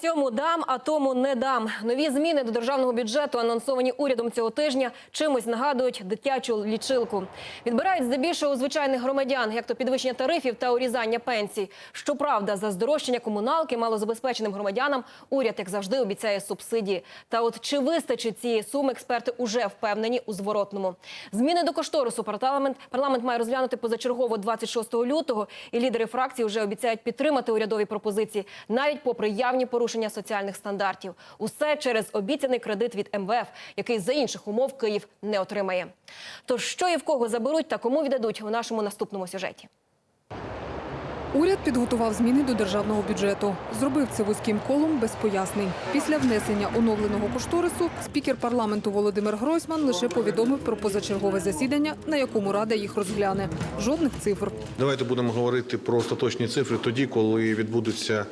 Цьому дам, а тому не дам. Нові зміни до державного бюджету, анонсовані урядом цього тижня, чимось нагадують дитячу лічилку. Відбирають здебільшого звичайних громадян, як то підвищення тарифів та урізання пенсій. Щоправда, за здорожчання комуналки малозабезпеченим громадянам уряд, як завжди, обіцяє субсидії. Та от чи вистачить цієї суми, експерти уже впевнені у зворотному. Зміни до кошторису парламент парламент має розглянути позачергово 26 лютого, і лідери фракції вже обіцяють підтримати урядові пропозиції, навіть попри явні порушення соціальних стандартів. Усе через обіцяний кредит від МВФ, який за інших умов Київ не отримає. Тож що і в кого заберуть та кому віддадуть у нашому наступному сюжеті. Уряд підготував зміни до державного бюджету. Зробив це вузьким колом без пояснень. Після внесення оновленого кошторису спікер парламенту Володимир Гройсман лише повідомив про позачергове засідання, на якому рада їх розгляне. Жодних цифр. Давайте будемо говорити про остаточні цифри тоді, коли відбудуться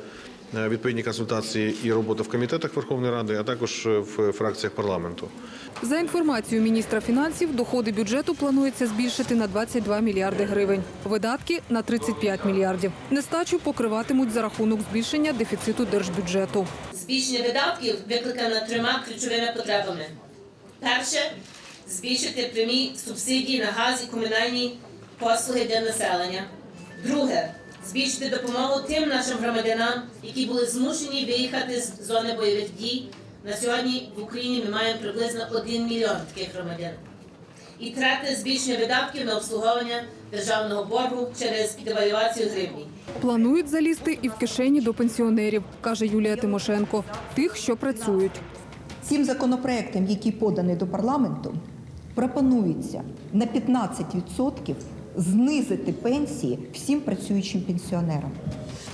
відповідні консультації і робота в комітетах Верховної Ради, а також е, в фракціях парламенту. За інформацією міністра фінансів, доходи бюджету планується збільшити на 22 мільярди гривень, видатки на 35 мільярдів. Нестачу покриватимуть за рахунок збільшення дефіциту держбюджету. Збільшення видатків викликано трьома ключовими потребами. Перше збільшити прямі субсидії на газ і комунальні послуги для населення. Друге збільшити допомогу тим нашим громадянам, які були змушені виїхати з зони бойових дій. На сьогодні в Україні ми маємо приблизно 1 мільйон таких громадян. І третє збільшення видатків на обслуговування державного боргу через девальвацію гривні. Планують залізти і в кишені до пенсіонерів, каже Юлія Тимошенко. Тих, що працюють. Цим законопроектом, який поданий до парламенту, пропонується на 15% знизити пенсії всім працюючим пенсіонерам.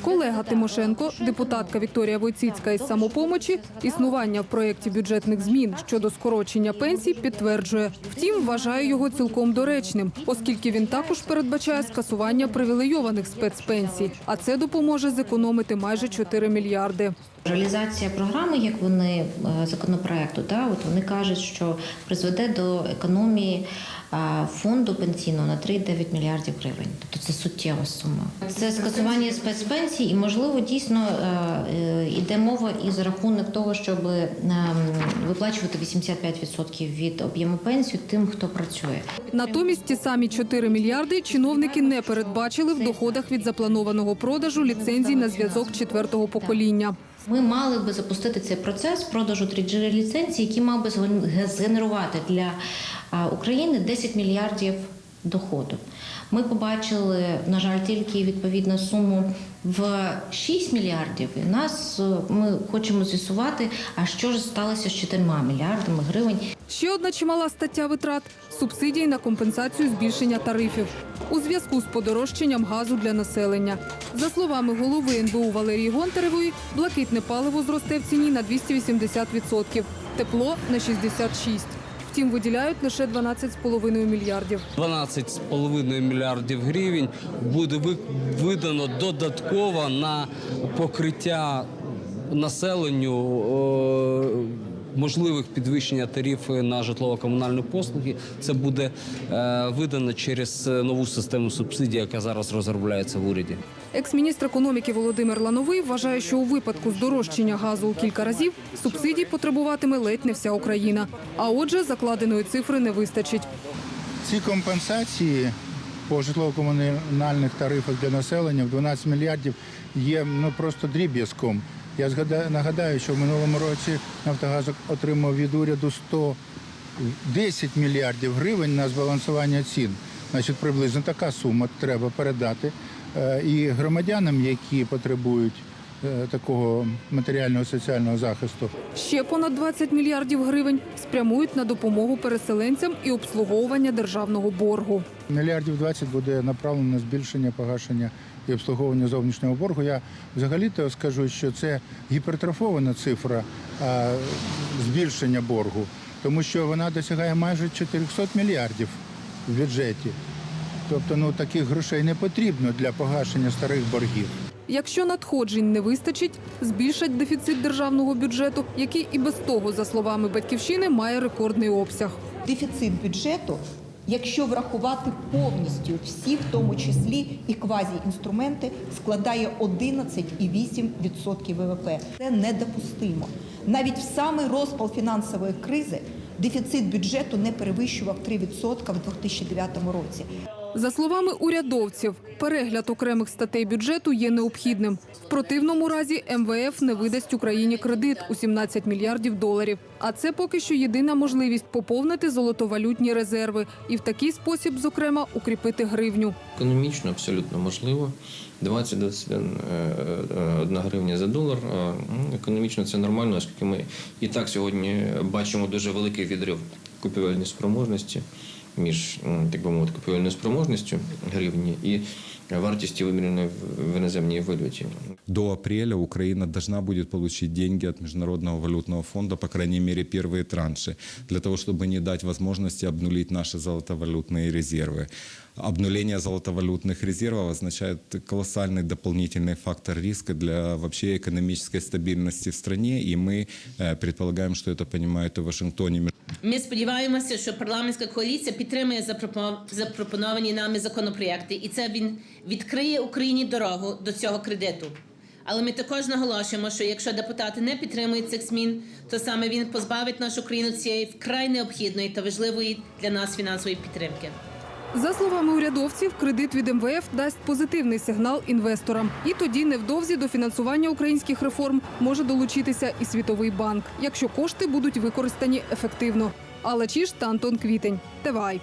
Колега Тимошенко, депутатка Вікторія Войціцька із самопомочі, існування в проєкті бюджетних змін щодо скорочення пенсій підтверджує. Втім, вважає його цілком доречним, оскільки він також передбачає скасування привілейованих спецпенсій. А це допоможе зекономити майже 4 мільярди. Реалізація програми, як вони е, законопроекту, да, от вони кажуть, що призведе до економії фонду пенсійного на 3,9 мільярдів гривень. Тобто це суттєва сума. Це скасування спецпенсій, і можливо дійсно е, е, йде мова і за рахунок того, щоб е, виплачувати 85% від об'єму пенсії тим, хто працює. Натомість ті самі 4 мільярди чиновники не передбачили в доходах від запланованого продажу ліцензій на зв'язок четвертого покоління. Ми мали би запустити цей процес продажу 3G ліцензій, який мав би зген- згенерувати для України 10 мільярдів доходу. Ми побачили, на жаль, тільки відповідну суму в 6 мільярдів. І нас е, ми хочемо з'ясувати, а що ж сталося з 4 мільярдами гривень. Ще одна чимала стаття витрат субсидії на компенсацію збільшення тарифів у зв'язку з подорожчанням газу для населення. За словами голови НБУ Валерії Гонтаревої, блакитне паливо зросте в ціні на 280%, тепло на 66%. Втім, виділяють лише 12,5 мільярдів. 12,5 мільярдів гривень буде видано додатково на покриття населенню можливих підвищення тарифів на житлово-комунальні послуги. Це буде е, видано через е, нову систему субсидій, яка зараз розробляється в уряді. Екс-міністр економіки Володимир Лановий вважає, що у випадку здорожчання газу у кілька разів субсидій потребуватиме ледь не вся Україна. А отже, закладеної цифри не вистачить. Ці компенсації по житлово-комунальних тарифах для населення в 12 мільярдів є ну просто дріб'язком. Я нагадаю, що в минулому році Нафтогаз отримав від уряду 110 мільярдів гривень на збалансування цін. Значить, приблизно така сума треба передати е, і громадянам, які потребують такого матеріального соціального захисту. Ще понад 20 мільярдів гривень спрямують на допомогу переселенцям і обслуговування державного боргу. Мільярдів 20 буде направлено на збільшення погашення і обслуговування зовнішнього боргу. Я взагалі-то скажу, що це гіпертрофована цифра а, збільшення боргу, тому що вона досягає майже 400 мільярдів в бюджеті. Тобто ну, таких грошей не потрібно для погашення старих боргів. Якщо надходжень не вистачить, збільшать дефіцит державного бюджету, який і без того, за словами батьківщини, має рекордний обсяг. Дефіцит бюджету якщо врахувати повністю всі, в тому числі і квазіінструменти, складає 11,8% ВВП. Це недопустимо. Навіть в самий розпал фінансової кризи дефіцит бюджету не перевищував 3% в 2009 році. За словами урядовців, перегляд окремих статей бюджету є необхідним. В противному разі МВФ не видасть Україні кредит у 17 мільярдів доларів. А це поки що єдина можливість поповнити золотовалютні резерви і в такий спосіб, зокрема, укріпити гривню. Економічно абсолютно можливо. 20-21 е, гривня за долар. Е, ну, Економічно це нормально, оскільки ми і так сьогодні бачимо дуже великий відрив купівельної спроможності між, м, так би мовити, купівельною спроможністю гривні і вартістю виміряної в- в іноземній валюті. До апреля Украина должна будет получить деньги от Международного валютного фонда, по крайней мере, первые транши, для того, чтобы не дать возможности обнулить наши золотовалютные резервы. Обнуление золотовалютных резервов означает колоссальный дополнительный фактор риска для вообще экономической стабильности в стране, и мы э, предполагаем, что это понимают и в Вашингтоне, Ми сподіваємося, що парламентська коаліція підтримує запропо- запропоновані нами законопроекти, і це він відкриє Україні дорогу до цього кредиту. Але ми також наголошуємо, що якщо депутати не підтримують цих змін, то саме він позбавить нашу країну цієї вкрай необхідної та важливої для нас фінансової підтримки. За словами урядовців, кредит від МВФ дасть позитивний сигнал інвесторам. І тоді невдовзі до фінансування українських реформ може долучитися і Світовий банк, якщо кошти будуть використані ефективно. Алла Чіш та Антон Квітень. Тивай.